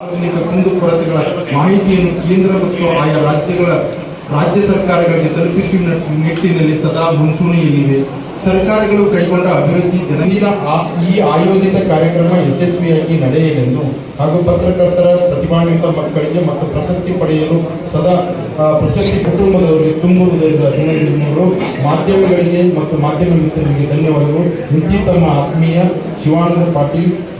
ಸಾರ್ವಜನಿಕ ಕುಂದುಕೊರತೆಗಳ ಮಾಹಿತಿಯನ್ನು ಕೇಂದ್ರ ಮತ್ತು ಆಯಾ ರಾಜ್ಯಗಳ ರಾಜ್ಯ ಸರ್ಕಾರಗಳಿಗೆ ತಲುಪಿಸುವ ನಿಟ್ಟಿನಲ್ಲಿ ಸದಾ ಮುಂಚೂಣಿಯಲ್ಲಿವೆ ಸರ್ಕಾರಗಳು ಕೈಗೊಂಡ ಅಭಿವೃದ್ಧಿ ಜನರ ಆ- ಈ ಆಯೋಜಿತ ಕಾರ್ಯಕ್ರಮ ಯಶಸ್ವಿಯಾಗಿ ನಡೆಯಲೆಂದು ಹಾಗೂ ಪತ್ರಕರ್ತರ ಪ್ರತಿಭಾನ್ವಿತ ಮಕ್ಕಳಿಗೆ ಮತ್ತು ಪ್ರಶಸ್ತಿ ಪಡೆಯಲು ಸದಾ ಪ್ರಶಸ್ತಿ ಕುಟುಂಬದವರಿಗೆ ತುಂಬುವುದರಿಂದ ಅಭಿನಂದನೆಗಳು ಮಾಧ್ಯಮಗಳಿಗೆ ಮತ್ತು ಮಾಧ್ಯಮ ಮಿತ್ರರಿಗೆ ಧನ್ಯವಾದಗಳು. ಇಂತಿ ತಮ್ಮ ಆತ್ಮೀಯ ಶಿವಾನಂದ ಪಾಟೀಲ್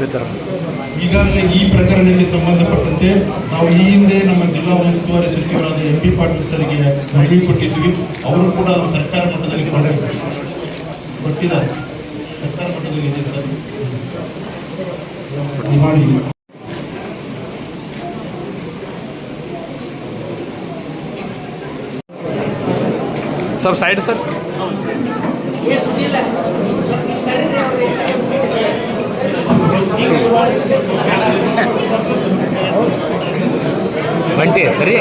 ಬೇತರ ಈಗಾಗಲೇ ಈ ಪ್ರಕರಣಕ್ಕೆ ಸಂಬಂಧಪಟ್ಟಂತೆ ನಾವು ಈ ಹಿಂದೆ ನಮ್ಮ ಜಿಲ್ಲಾ ಉಸ್ತುವಾರಿ ಸಚಿವರಾದ ಎಂ ಪಿ ಪಾಟೀಲ್ ಸರ್ಗೆ ಮನವಿ ಕೊಟ್ಟಿದ್ವಿ. ಅವರು ಕೂಡ ಸರ್ಕಾರ ಮಟ್ಟದಲ್ಲಿ ಕೊಟ್ಟಿದ್ದಾರೆ ಕೊಟ್ಟಿದ್ದಾರೆ ಸರ್ಕಾರ ಮಟ್ಟದಲ್ಲಿ ಇದೆ ಸರ್. Sir side sir. ಬಂಟಿ ಸರಿ?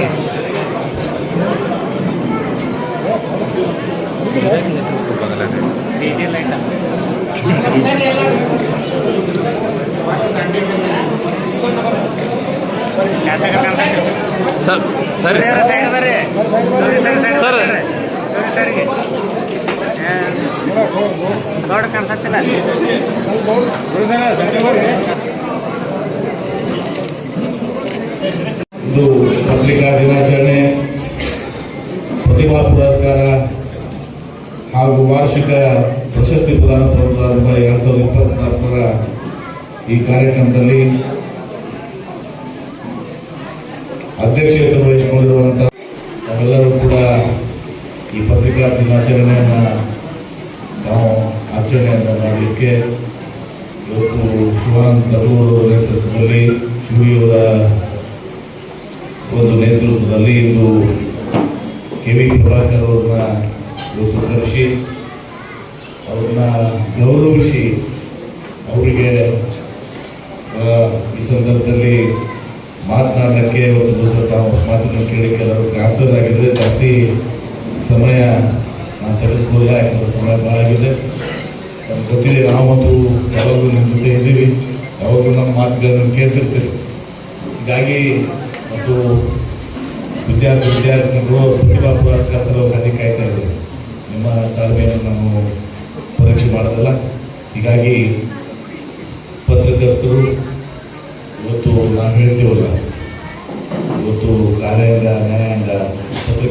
ಸರ್ ಸರಿ ಸರ್. ದೊಡ್ಡ ಕಾಣಿಸತ್ತಿಲ್ಲ. ಇದು ಪತ್ರಿಕಾ ದಿನಾಚರಣೆ, ಪ್ರತಿಭಾ ಪುರಸ್ಕಾರ ಹಾಗೂ ವಾರ್ಷಿಕ ಪ್ರಶಸ್ತಿ ಪ್ರದಾನ ಸಮಾರಂಭ ಎರಡ್ ಸಾವಿರದ ಇಪ್ಪತ್ನಾಲ್ಕರ ಈ ಕಾರ್ಯಕ್ರಮದಲ್ಲಿ ಅಧ್ಯಕ್ಷತೆ ವಹಿಸಿಕೊಂಡಿರುವಂತಹ ನಾವೆಲ್ಲರೂ ಕೂಡ ಈ ಪತ್ರಿಕಾ ದಿನಾಚರಣೆಯನ್ನು ಮಾಡಲಿಕ್ಕೆ ಇವತ್ತು ಶಿವಾನಂದ ತರೂರು ನೇತೃತ್ವದಲ್ಲಿ ಶಿವಿಯವರ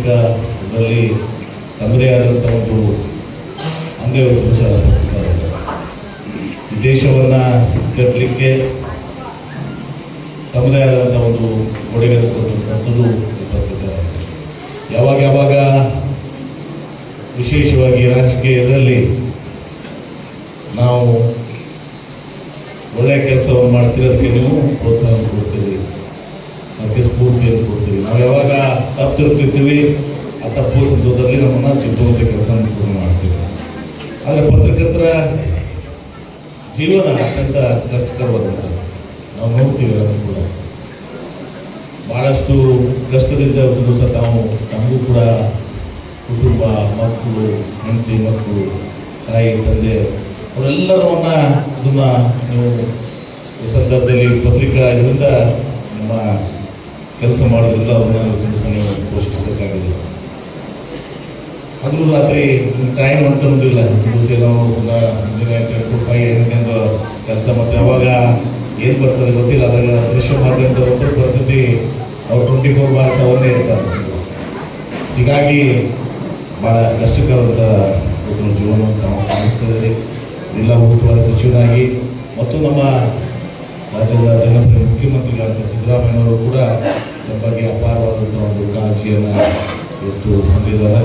ಪತ್ರಿಕಾದಲ್ಲಿ ತಮ್ಮದೇ ಆದಂಥ ಒಂದು ಅಂಗವೈಭವ ಸಹ ದೇಶವನ್ನು ಕಟ್ಟಲಿಕ್ಕೆ ತಮ್ಮದೇ ಆದಂಥ ಒಂದು ಕೊಡುಗೆ ಕೊಟ್ಟಂಥದ್ದು ಈ ಪತ್ರಿಕಾ ಯಾವಾಗ ಯಾವಾಗ ವಿಶೇಷವಾಗಿ ರಾಜಕೀಯದಲ್ಲಿ ನಾವು ಒಳ್ಳೆಯ ಕೆಲಸವನ್ನು ಮಾಡ್ತೀರಿ ನೀವು ಪ್ರೋತ್ಸಾಹ ಕೊಡ್ತೀರಿ ಅದಕ್ಕೆ ಸ್ಫೂರ್ತಿಯನ್ನು ಕೊಡ್ತೀವಿ ನಾವು ಯಾವಾಗ ತಪ್ಪಿರ್ತಿರ್ತೀವಿ ಆ ತಪ್ಪು ಸಂದರ್ಭದಲ್ಲಿ ನಮ್ಮನ್ನು ಚಿತ್ತುವಂಥ ಕೆಲಸ ಮಾಡ್ತೀವಿ. ಆದರೆ ಪತ್ರಕರ್ತರ ಜೀವನ ಅತ್ಯಂತ ಕಷ್ಟಕರವಾದಂಥ ನಾವು ನೋಡ್ತೀವಿ ಅದನ್ನು ಕೂಡ. ಭಾಳಷ್ಟು ಕಷ್ಟದಿಂದ ಒಂದು ದಿವಸ ತಾವು ನಮಗೂ ಕೂಡ ಕುಟುಂಬ, ಮಕ್ಕಳು, ಹೆಂಡತಿ, ಮಕ್ಕಳು, ತಾಯಿ, ತಂದೆ ಅವರೆಲ್ಲರನ್ನ ಅದನ್ನು ನೀವು ಈ ಸಂದರ್ಭದಲ್ಲಿ ಪತ್ರಿಕಾ ಇದರಿಂದ ನಿಮ್ಮ ಕೆಲಸ ಮಾಡೋದ್ರಿಂದ ಅವ್ರನ್ನ ನಾವು ತುಂಬ ಸಮಯ ಪೋಷಿಸಬೇಕಾಗಿದೆ. ಹಗಲು ರಾತ್ರಿ ಟೈಮ್ ಅಂತ ಇಲ್ಲ ದಿವಸ ನಾವು ಟು ಫೈವ್ ಎಂದು ಕೆಲಸ ಮತ್ತೆ ಅವಾಗ ಏನು ಬರ್ತದೆ ಗೊತ್ತಿಲ್ಲ. ಅದಾಗ ದೃಶ್ಯ ಮಾಧ್ಯಮದ ಒಬ್ಬರು ಪರಿಸ್ಥಿತಿ ಅವ್ರು ಟ್ವೆಂಟಿ ಫೋರ್ ಬಾರ್ಸ್ ಅವರೇ ಇರ್ತಾರೆ. ಹೀಗಾಗಿ ಭಾಳ ಕಷ್ಟಕರವಾದ ಒಂದು ಜೀವನವನ್ನು ನಾವು ಸಾಗಿಸ್ತಿದ್ದೀವಿ ಜಿಲ್ಲಾ ಉಸ್ತುವಾರಿ ಸಚಿವನಾಗಿ ಮತ್ತು ನಮ್ಮ ರಾಜ್ಯದ ಜನಪ್ರಿಯ ಮುಖ್ಯಮಂತ್ರಿಗಳಾದ ಸಿದ್ದರಾಮಯ್ಯನವರು ಕೂಡ ಬಗ್ಗೆ ಅಪಾರವಾದಂಥ ಒಂದು ಕಾಳಜಿಯನ್ನು ಇವತ್ತು ಹೊಂದಿದ್ದಾರೆ.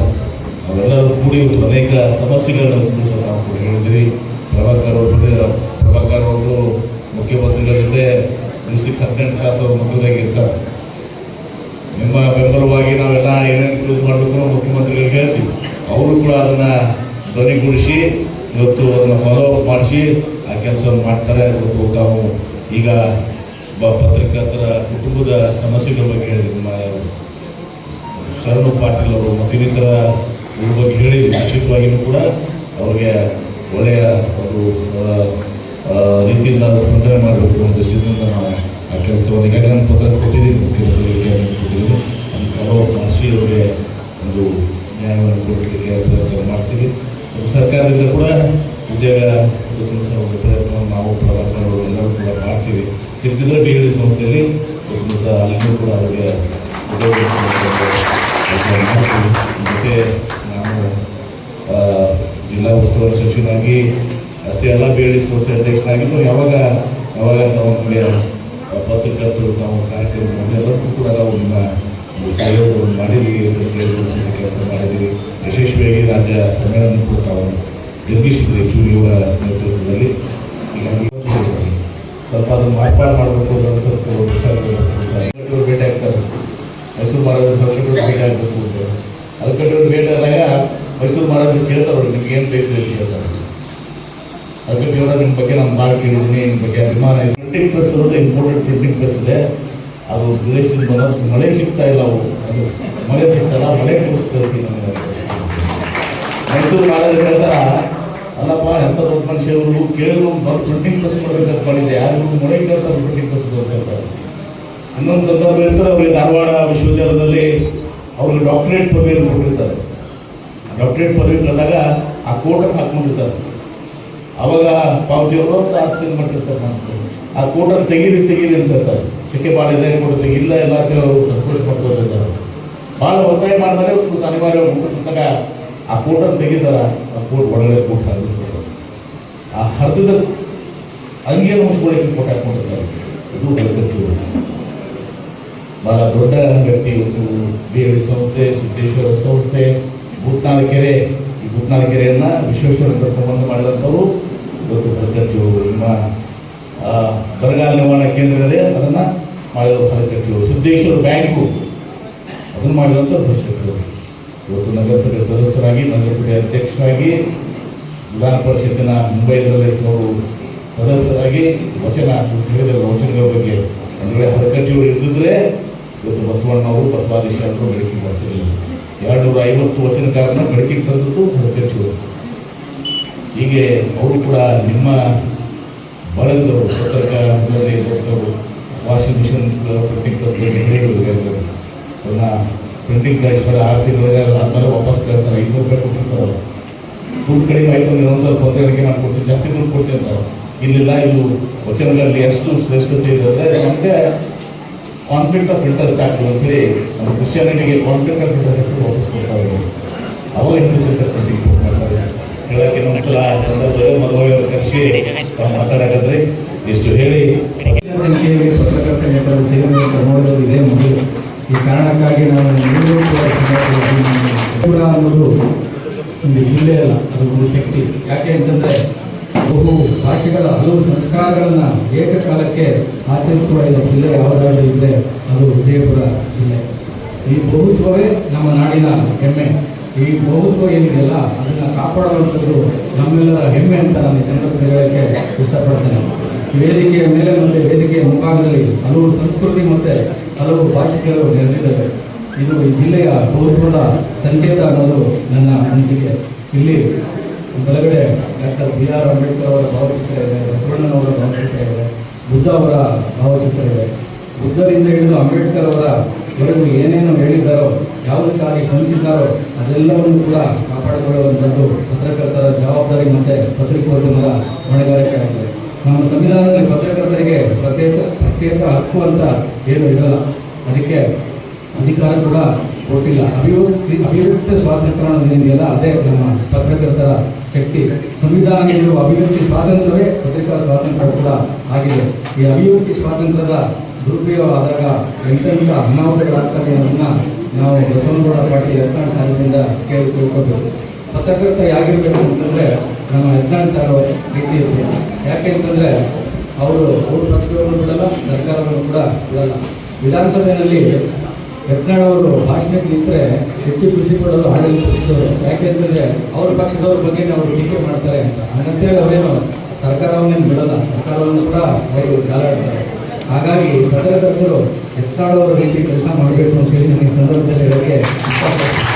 ಅವೆಲ್ಲರೂ ಕೂಡಿ ಇವತ್ತು ಅನೇಕ ಸಮಸ್ಯೆಗಳನ್ನು ಸಹ ನಾವು ಕೂಡ ಹೇಳಿದ್ವಿ ಪ್ರಭಾಕರ್ ಅವರು. ಪ್ರಭಾಕರ್ ಅವರು ಮುಖ್ಯಮಂತ್ರಿಗಳ ಜೊತೆ ದಿವಸಕ್ಕೆ ಹದಿನೆಂಟು ತಾಸು ಅವರು ಇರ್ತಾರೆ. ನಿಮ್ಮ ಬೆಂಬಲವಾಗಿ ನಾವೆಲ್ಲ ಏನೇನು ಯೂಸ್ ಮಾಡಬೇಕು ಮುಖ್ಯಮಂತ್ರಿಗಳಿಗೆ ಹೇಳ್ತೀವಿ. ಅವರು ಕೂಡ ಅದನ್ನು ಧ್ವನಿಗೂಡಿಸಿ, ಇವತ್ತು ಅದನ್ನು ಫಾಲೋ ಅಪ್ ಮಾಡಿಸಿ, ಆ ಕೆಲಸವನ್ನು ಮಾಡ್ತಾರೆ. ಇವತ್ತು ತಾವು ಈಗ ಬ- ಪತ್ರಕರ್ತರ ಕುಟುಂಬದ ಸಮಸ್ಯೆಗಳ ಬಗ್ಗೆ ಶರಣು ಪಾಟೀಲ್ ಅವರು ಮತ್ತು ಇನ್ನಿತರ ಬಗ್ಗೆ ಹೇಳಿದ್ರು ನಿಶ್ಚಿತವಾಗಿಯೂ ಕೂಡ ಅವರಿಗೆ ಒಳ್ಳೆಯ ಒಂದು ರೀತಿಯಿಂದ ಸ್ಪಂದನೆ ಮಾಡಬೇಕು ಅಂತ ದೃಷ್ಟಿಯಿಂದ ನಾವು ಆ ಕೆಲಸವನ್ನು ಈಗಾಗಲೇ ನಾನು ಪತ್ರ ಕೊಟ್ಟಿದ್ದೀನಿ. ಮುಖ್ಯಮಂತ್ರಿಗಳಿಗೆ ಕೊಟ್ಟಿದ್ದೀನಿ. ಅವರು ಮಹರ್ಷಿ ಅವರಿಗೆ ಒಂದು ನ್ಯಾಯವನ್ನು ಕೊಡಿಸಲಿಕ್ಕೆ ಪ್ರಯತ್ನ ಮಾಡ್ತೀವಿ. ಸರ್ಕಾರದಿಂದ ಕೂಡ ಉದ್ಯೋಗ ಒಂದು ಪ್ರಯತ್ನವನ್ನು ನಾವು ಪ್ರವಾಸಗಳು ಎಲ್ಲರೂ ಕೂಡ ಮಾಡ್ತೀವಿ. ಸಿಕ್ಕಿದ್ರೆ ಬಿ ಎಲ್ ಸಂಸ್ಥೆಯಲ್ಲಿ ಸಹ ಕೂಡ ಅವರಿಗೆ ಮತ್ತೆ ನಾನು ಜಿಲ್ಲಾ ಉಸ್ತುವಾರಿ ಸಚಿವನಾಗಿ, ಅಷ್ಟೇ ಎಲ್ಲ ಬಿ ಎಲ್ ಸಂಸ್ಥೆ ಅಧ್ಯಕ್ಷನಾಗಿದ್ದು, ಯಾವಾಗ ಯಾವಾಗ ನಾವು ಪತ್ರಕರ್ತರು ತಾವು ಕಾರ್ಯಕ್ರಮ ಎಲ್ಲರಿಗೂ ಕೂಡ ನಾವು ನಿಮ್ಮ ಸಹಯೋಗವನ್ನು ಮಾಡಿದ್ದೀವಿ ಕೆಲಸ ಮಾಡಿದ್ವಿ ಯಶಸ್ವಿಯಾಗಿ ರಾಜ್ಯ ಸಮ್ಮೇಳನ ಕೂಡ ತಾವು ಜರುಗಿಸಿದ್ರಿ ಚೂರಿಯವರ ನೇತೃತ್ವದಲ್ಲಿ ಸ್ವಲ್ಪ ಅದನ್ನು ಮಾರ್ಪಾಡು ಮಾಡಬೇಕು ಅಂತ ಸ್ವಲ್ಪ ವಿಚಾರಗಳು ಭೇಟಿ ಆಗ್ತಾರೆ. ಮೈಸೂರು ಮಹಾರಾಜರು ಪಕ್ಷಗಳು ಭೇಟಿ ಆಗಬೇಕು ಅಂತ. ಅದಕ್ಕೆ ಭೇಟಿ ಆದಾಗ ಮೈಸೂರು ಮಹಾರಾಜರು ಕೇಳ್ತಾರೆ ಅವ್ರು ನಿಮ್ಗೆ ಏನು ಬೇಕು ಅಂತ. ಕೇಳ್ತಾರೆ ಅದಕ್ಕೆ ಅವರ ನಿಮ್ಮ ಬಗ್ಗೆ ನಾನು ಭಾಳ ಕೇಳಿದ್ದೀನಿ ನಿಮ್ಮ ಬಗ್ಗೆ ಅಭಿಮಾನ ಇದೆ. ಪ್ರಿಂಟಿಂಗ್ ಪ್ರೆಸ್ ಅನ್ನೋದು ಇಂಪಾರ್ಟೆಂಟ್ ಪ್ರಿಂಟಿಂಗ್ ಪ್ರೆಸ್ ಇದೆ. ಅದು ವಿದೇಶದಿಂದ ಬರೋದು ಮಳೆ ಸಿಗ್ತಾ ಇಲ್ಲ ಅವು. ಅದು ಮಳೆ ಸಿಗ್ತಲ್ಲ ಮಳೆ ಕೂಡ ಕಳಿಸಿ ನಮಗೆ ಮೈಸೂರು ಮಹಾರಾಜರು ಹೇಳ್ತಾರ ಅಲ್ಲಪ್ಪ, ಎಂತ ದೊಡ್ಡ ಮನುಷ್ಯ ಕೇಳಿದ್ರು ಒಂದು ದೊಡ್ಡ ಪ್ರಿಂಟಿಂಗ್ ಪ್ರೆಸ್ ಮಾಡ್ಬೇಕಂತ ಮಾಡಿದ್ದೆ. ಯಾರಿಗೂ ಮೊಳೆ ಕೇಳ್ತಾರೆ ಪ್ರೆಸ್ ಅಂತ ಹೇಳ್ತಾರೆ ಇನ್ನೊಂದು ಸಂದರ್ಭ ಇರ್ತಾರೆ ಅವರಿಗೆ ಧಾರವಾಡ ವಿಶ್ವವಿದ್ಯಾಲಯದಲ್ಲಿ ಅವ್ರಿಗೆ ಡಾಕ್ಟರೇಟ್ ಪದವಿಯನ್ನು ಕೊಟ್ಟಿರ್ತಾರೆ. ಡಾಕ್ಟರೇಟ್ ಪದವಿ ಕಳೆದಾಗ ಆ ಕೋಟನ್ನು ಹಾಕ್ಕೊಂಡಿರ್ತಾರೆ. ಅವಾಗ ಪಾವತಿಯವರು ಅಂತ ಆಸ್ತಿಯನ್ನು ಮಾಡಿರ್ತಾರೆ ಆ ಕೋಟನ್ನು ತೆಗೀರಿ ತೆಗೀರಿ ಅಂತ ಹೇಳ್ತಾರೆ. ಸೆಕೆ ಭಾಳ ಇದೆ ಕೊಡುತ್ತೆ ಇಲ್ಲ, ಎಲ್ಲ ಕೆಲವರು ಸಂತೋಷ ಪಡ್ಕೊಂಡಿರ್ತಾರೆ ಭಾಳ ಒತ್ತಾಯ ಮಾಡಿದಾಗ ಸ್ವಲ್ಪ ಅನಿವಾರ್ಯ ಮುಗಿದಾಗ ಆ ಕೋಟನ್ನು ತೆಗಿತಾರ ಆ ಕೋಟ್ ಒಳಗಡೆ ಕೋಟ್ ಹಾಕಿರ್ತಾರೆ ಆ ಹರಿದ ಅಂಗಿಯನ್ನು ಮುಗಿಸ್ಕೊಳ್ಳಿಕ್ಕೆ ಕೋಟ್ ಹಾಕೊಂಡಿರ್ತಾರೆ ಇದು ಹೊರಗಟ್ಟು ಬಹಳ ದೊಡ್ಡ ವ್ಯಕ್ತಿ ಇವತ್ತು ಬಿ ಎಲ್ ಸಂಸ್ಥೆ, ಸಿದ್ದೇಶ್ವರ ಸಂಸ್ಥೆ ಭೂತ್ನಾಳ ಕೆರೆ. ಈ ಭೂತ್ನಾಳ ಕೆರೆಯನ್ನು ವಿಶ್ವೇಶ್ವರ ಸಂಬಂಧ ಮಾಡಿದಂಥವರು ಇವತ್ತು ಹರಕಟ್ಟಿಯವರು ನಿಮ್ಮ ಬರಗಾಲ ನಿವಾರಣಾ ಕೇಂದ್ರದಲ್ಲಿ ಅದನ್ನು ಅದನ್ನ ಮಾಡಿದವರು ಹರಕಟ್ಟಿಯವರು ಸಿದ್ದೇಶ್ವರ ಬ್ಯಾಂಕು ಅದನ್ನು ಮಾಡಿದಂಥ ಹರಕಟ್ಟಿಯವರು ಇವತ್ತು ನಗರಸಭೆ ಸದಸ್ಯರಾಗಿ, ನಗರಸಭೆ ಅಧ್ಯಕ್ಷರಾಗಿ, ವಿಧಾನ ಪರಿಷತ್ತಿನ ಮುಂಬೈನಲ್ಲೇ ಅವರು ಸದಸ್ಯರಾಗಿ ವಚನ ವಚನಗಳ ಬಗ್ಗೆ ಅಂದರೆ ಹರಕಟ್ಟಿಯವರು ಇದ್ದಿದ್ರೆ ಇವತ್ತು ಬಸವಣ್ಣವರು ಬಸವಾದೀಶ ಅವರು ಬೆಳಕಿಗೆ ಬರ್ತಿರಲಿಲ್ಲ ಎರಡು ನೂರ ಐವತ್ತು ವಚನಕಾರನ ಬೆಳಕಿಗೆ ತಂದದ್ದು ಹರಕಟ್ಟಿಯವರು ಹೀಗೆ ಅವರು ಕೂಡ ನಿಮ್ಮ ಬಳಗದವರು, ಪತ್ರಕ ವಾಷಿಂಗ್ ಮಿಷನ್ ಪ್ರತಿ ಪ್ರೆಸ್ ಅದನ್ನು ಹೇಳಿದ್ರು. ಅದನ್ನ ಪ್ರಿಂಟಿಂಗ್ ಬೇರೆ ಆರು ತಿಂಗಳಿಗೆ ಆದ್ಮೇಲೆ ವಾಪಸ್ ಕೇಳ್ತಾರೆ. ಐನೂರು ರೂಪಾಯಿ ಕೊಟ್ಟಿರ್ತಾರೆ ದುಡ್ಡು ಕಡಿಮೆ ಆಯಿತು ಒಂದು ಸ್ವಲ್ಪ ಹೊಂದಾಣಿಕೆ ಮಾಡ್ಕೊಡ್ತೀವಿ ಜಾಸ್ತಿ ದುಡ್ಡು ಕೊಡ್ತೀವಿ ಅಂತ ಇಲ್ಲಿಲ್ಲ ಇದು ವಚನಗಳಲ್ಲಿ ಎಷ್ಟು ಶ್ರೇಷ್ಠತೆ ಅಂದರೆ ನಮಗೆ ಕಾನ್ಫ್ಲಿಕ್ಟ್ ಆಫ್ ಇಂಟ್ರೆಸ್ಟ್ ಆಗ್ತದೆ. ಅಂತೇಳಿ ನಮ್ಮ ಕ್ರಿಶ್ಚಿಯಾನಿಟಿಗೆ ಕಾನ್ಫ್ಲಿಕ್ಟ್ ಆಫ್ ಇಂಟ್ರೆಸ್ಟ್ ವಾಪಸ್ ಕೊಡ್ತಾ ಇದ್ದಾರೆ. ಅವಾಗ ಇಂಟ್ರೆಸ್ಟ್ ಅಂತ ಪ್ರಿಂಟಿಂಗ್ ಮಾಡ್ತಾರೆ ಹೇಳಕ್ಕೆ ಆ ಸಂದರ್ಭದಲ್ಲಿ ಮದುವೆ ಕರೆಸಿ ತಾವು ಮಾತಾಡಕಂದ್ರೆ ಇಷ್ಟು ಹೇಳಿ. ಸಂಖ್ಯೆಯಲ್ಲಿ ಪತ್ರಕರ್ತ ಸೇವೆ ನೋಡಲು ಇದೆ ಮೊದಲು ಈ ಕಾರಣಕ್ಕಾಗಿ ನಾನು ಕೂಡ ಅನ್ನೋದು ಒಂದು ಜಿಲ್ಲೆ ಅಲ್ಲ, ಅದು ಒಂದು ಶಕ್ತಿ. ಯಾಕೆ ಅಂತಂದ್ರೆ ಬಹು ಭಾಷೆಗಳ, ಹಲವು ಸಂಸ್ಕಾರಗಳನ್ನ ಏಕಕಾಲಕ್ಕೆ ಆಚರಿಸುವ ಜಿಲ್ಲೆ ಯಾವುದಾದ್ರೂ ಇದ್ರೆ ಅದು ವಿಜಯಪುರ ಜಿಲ್ಲೆ. ಈ ಬಹುತ್ವವೇ ನಮ್ಮ ನಾಡಿನ ಹೆಮ್ಮೆ. ಈ ಬಹುತ್ವ ಏನಿದೆಯಲ್ಲ, ಅದನ್ನ ಕಾಪಾಡುವಂಥದ್ದು ನಮ್ಮೆಲ್ಲರ ಹೆಮ್ಮೆ ಅಂತ ನಾನು ಸಂದರ್ಭದಲ್ಲಿ ಹೇಳಕ್ಕೆ ಇಷ್ಟಪಡ್ತೇನೆ. ವೇದಿಕೆಯ ಮೇಲೆ ಮತ್ತೆ ವೇದಿಕೆಯ ಮುಂಭಾಗದಲ್ಲಿ ಹಲವು ಸಂಸ್ಕೃತಿ ಮತ್ತೆ ಹಲವು ಭಾಷಿಕರು ನೆರೆದಿದ್ದಾರೆ ಇದು ಈ ಜಿಲ್ಲೆಯ ಬಹುತ್ವದ ಸಂಕೇತ ಅನ್ನೋದು ನನ್ನ ಅನಿಸಿಕೆ. ಇಲ್ಲಿ ಬಲಗಡೆ ಡಾಕ್ಟರ್ ಬಿ ಆರ್ ಅಂಬೇಡ್ಕರ್ ಅವರ ಭಾವಚಿತ್ರ ಇದೆ, ಬಸವಣ್ಣನವರ ಭಾವಚಿತ್ರ ಇದೆ, ಬುದ್ಧ ಅವರ ಭಾವಚಿತ್ರ ಇದೆ. ಬುದ್ಧರಿಂದ ಹಿಡಿದು ಅಂಬೇಡ್ಕರ್ ಅವರ ವರೆಗೂ ಏನೇನು ಹೇಳಿದ್ದಾರೋ, ಯಾವುದಕ್ಕಾಗಿ ಶ್ರಮಿಸಿದ್ದಾರೋ, ಅದೆಲ್ಲವನ್ನು ಕೂಡ ಕಾಪಾಡಿಕೊಳ್ಳುವಂಥದ್ದು ಪತ್ರಕರ್ತರ ಜವಾಬ್ದಾರಿ ಮತ್ತು ಪತ್ರಿಕೋದ್ಯಮದ ಹೊಣೆಗಾರಿಕೆ ಆಗಿದೆ. ನಮ್ಮ ಸಂವಿಧಾನದಲ್ಲಿ ಪತ್ರಕರ್ತರಿಗೆ ಪ್ರತ್ಯೇಕ ಪ್ರತ್ಯೇಕ ಹಕ್ಕು ಅಂತ ಏನು ಇರಲ್ಲ. ಅದಕ್ಕೆ ಅಧಿಕಾರ ಕೂಡ ಕೊಟ್ಟಿಲ್ಲ. ಅಭಿವೃದ್ಧಿ ಅಭಿವ್ಯಕ್ತಿ ಸ್ವಾತಂತ್ರ್ಯ ಅದೇ ನಮ್ಮ ಪತ್ರಕರ್ತರ ಶಕ್ತಿ. ಸಂವಿಧಾನ ಇರುವ ಅಭಿವ್ಯಕ್ತಿ ಸ್ವಾತಂತ್ರ್ಯವೇ ಪತ್ರಿಕಾ ಸ್ವಾತಂತ್ರ್ಯ ಕೂಡ ಆಗಿದೆ. ಈ ಅಭಿವ್ಯಕ್ತಿ ಸ್ವಾತಂತ್ರ್ಯದ ದುರುಪಯೋಗ ಆದಾಗ ಎಂತೆಂಥ ಅನಾಹುತಗಳಾಗ್ತವೆ ಅನ್ನೋದನ್ನ ನಾವು ಬಸವನಗೌಡ ಪಾಟೀಲ್ ಯತ್ನಾಳ್ ಸಾಹೇಬರಿಂದ ಕೇಳಿ ತಿಳ್ಕೊಬೇಕು ಪತ್ರಕರ್ತ ಯಾಗಿರ್ಬೇಕು ಅಂತಂದ್ರೆ ನಮ್ಮ ಯತ್ನಾಳ್ ಸರ್ ಅವರ ರೀತಿ ಇರಬೇಕು ಯಾಕೆ ಅಂತಂದ್ರೆ ಅವರು ಅವ್ರ ಪಕ್ಷವನ್ನು ಬಿಡಲ್ಲ ಸರ್ಕಾರವನ್ನು ಕೂಡ ಬಿಡಲ್ಲ ವಿಧಾನಸಭೆಯಲ್ಲಿ ಯತ್ನಾಳ್ ಅವರು ಭಾಷಣಕ್ಕೆ ನಿಂತರೆ ಹೆಚ್ಚು ಖುಷಿ ಪಡೋದು ಆಡಳಿತ ಪಕ್ಷದವರು ಯಾಕೆಂತಂದ್ರೆ ಅವ್ರ ಪಕ್ಷದವ್ರ ಬಗ್ಗೆ ಅವರು ಟೀಕೆ ಮಾಡ್ತಾರೆ ಅಂತ. ಹಂಗಂತೇಳಿ ಅವರೇನು ಸರ್ಕಾರವನ್ನೇನು ಬಿಡಲ್ಲ. ಸರ್ಕಾರವನ್ನು ಕೂಡ ಅವರು ಜಾಲಾಡ್ತಾರೆ. ಹಾಗಾಗಿ ಪತ್ರಕರ್ತರು ಯತ್ನಾಳ್ ಅವರ ರೀತಿ ಕೆಲಸ ಮಾಡಬೇಕು ಅಂತ ಹೇಳಿ ನನಗೆ ಸಂದರ್ಭದಲ್ಲಿ ಅವರಿಗೆ ಇಷ್ಟಪಡ್ತೀನಿ.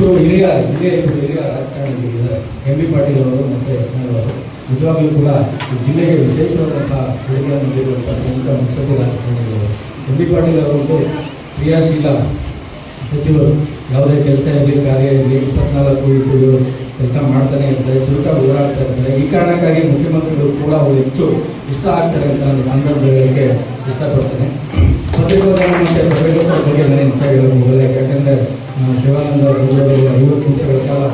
ಇಬ್ಬರು ಹಿರಿಯ ಹಿರಿಯ ಇಬ್ಬರು ಹಿರಿಯ ರಾಜಕಾರಣಿಗಳಿದ್ದಾರೆ ಎಂ ಬಿ ಪಾಟೀಲ್ ಅವರು ಮತ್ತು ಯತ್ನಾಳ್ ಅವರು. ನಿಜವಾಗ್ಲೂ ಕೂಡ ಜಿಲ್ಲೆಗೆ ವಿಶೇಷವಾದಂತಹ ಕೊಡುಗೆಯನ್ನು ನೀಡುವಂತಹ ಪ್ರಮುಖ ಮುತ್ಸದ್ದಿ ರಾಜಕಾರಣಿಗಳು ಎಂ ಬಿ ಪಾಟೀಲ್ ಅವರೊಂದು ಕ್ರಿಯಾಶೀಲ ಸಚಿವರು. ಯಾವುದೇ ಕೆಲಸ ಇರಲಿ, ಕಾರ್ಯ ಇರಲಿ, ಇಪ್ಪತ್ನಾಲ್ಕು ಇಟ್ಟು ಕೆಲಸ ಮಾಡ್ತಾನೆ ಇರ್ತಾರೆ ಚುರುಕ ಓಡಾಡ್ತಾ ಇರ್ತಾರೆ. ಈ ಕಾರಣಕ್ಕಾಗಿ ಮುಖ್ಯಮಂತ್ರಿಗಳು ಕೂಡ ಅವರು ಹೆಚ್ಚು ಇಷ್ಟ ಆಗ್ತಾರೆ ಅಂತ ನಾನು ಸಂದರ್ಭಗಳಿಗೆ ಇಷ್ಟಪಡ್ತೇನೆ. ಪತ್ರಿಕೋದ್ಯಮ ಬಗ್ಗೆ ನಾನು ಹೆಚ್ಚಾಗಿ ಹೇಳಬಹುದು ಯಾಕಂದರೆ ಶಿವಾನಂದ ಅವರು ಐವತ್ತು ನಿಮಿಷಗಳ ಕಾಲ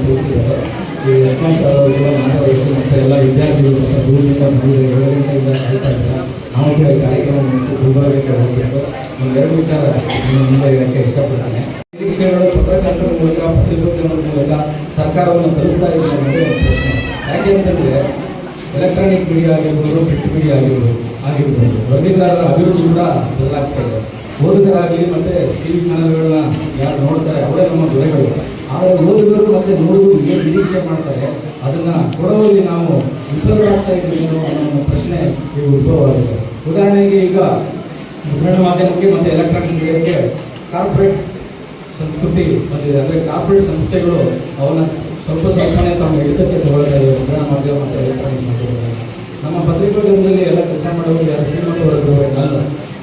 ತಿಳಿಸಿದ್ದಾರೆ ಈ ಮತ್ತು ಎಲ್ಲ ವಿದ್ಯಾರ್ಥಿಗಳು ಸ್ವಲ್ಪ ದೂರದಿಂದ ಬಂದಿದ್ದಾರೆ ಏಳು ಗಂಟೆಯಿಂದ ಕಾಯ್ತಾ ಇದ್ದಾರೆ ನಾವು ವಿಚಾರ ಮುಂದೆ ಸರ್ಕಾರವನ್ನು ತಲುಪ್ತಾ ಇದೆ ಅನ್ನೋದು ಪ್ರಶ್ನೆ ಎಲೆಕ್ಟ್ರಾನಿಕ್ ಮೀಡಿಯಾ ಆಗಿರ್ಬೋದು ಪ್ರಿಂಟ್ ಮೀಡಿಯಾ ಆಗಿರ್ಬೋದು ಆಗಿರ್ಬೋದು. ವರದಿಗಾರರ ಅಭಿರುಚಿ ಕೂಡ ಬದಲಾಗ್ತಾ ಇದೆ. ಓದುಗರಾಗಲಿ ಮತ್ತೆ ಟಿವಿ ಚಾನಲ್ಗಳನ್ನ ಯಾರು ನೋಡ್ತಾರೆ, ಅವರೇ ನಮ್ಮ ದೊರೆಗಳು ಆದರೆ ಓದುಗರು ಮತ್ತು ನೋಡುಗರು ಏನು ನಿರೀಕ್ಷೆ ಮಾಡ್ತಾರೆ, ಅದನ್ನು ಕೊಡುವಲ್ಲಿ ನಾವು ವಿಫಲರಾಗ್ತಾ ಇದ್ದೀವಿ ಅನ್ನೋ ಅನ್ನೋ ಪ್ರಶ್ನೆ ಈಗ ಉದ್ಭವವಾಗಿದೆ. ಉದಾಹರಣೆಗೆ ಈಗ ಮುದ್ರಣ ಮಾಧ್ಯಮಕ್ಕೆ ಮತ್ತು ಎಲೆಕ್ಟ್ರಾನಿಕ್ ಮೀಡಿಯಾಕ್ಕೆ ಕಾರ್ಪೊರೇಟ್ ಸಂಸ್ಕೃತಿ ಬಂದಿದೆ. ಅಂದರೆ ಕಾರ್ಪೊರೇಟ್ ಸಂಸ್ಥೆಗಳು ಅವನ್ನ ಸ್ವಲ್ಪ ಸ್ವಲ್ಪನೇ ತಮ್ಮ ಹಿಡಿತಕ್ಕೆ ತಗೊಳ್ತಾ ಇರೋದ್ರಿಂದ ಮಾಧ್ಯಮ ನಮ್ಮ ಪತ್ರಿಕೋದ್ಯಮದಲ್ಲಿ ಎಲ್ಲ ಕೆಲಸ ಮಾಡೋದು ಯಾರು ಶ್ರೀಮಂತ ಅಲ್ಲ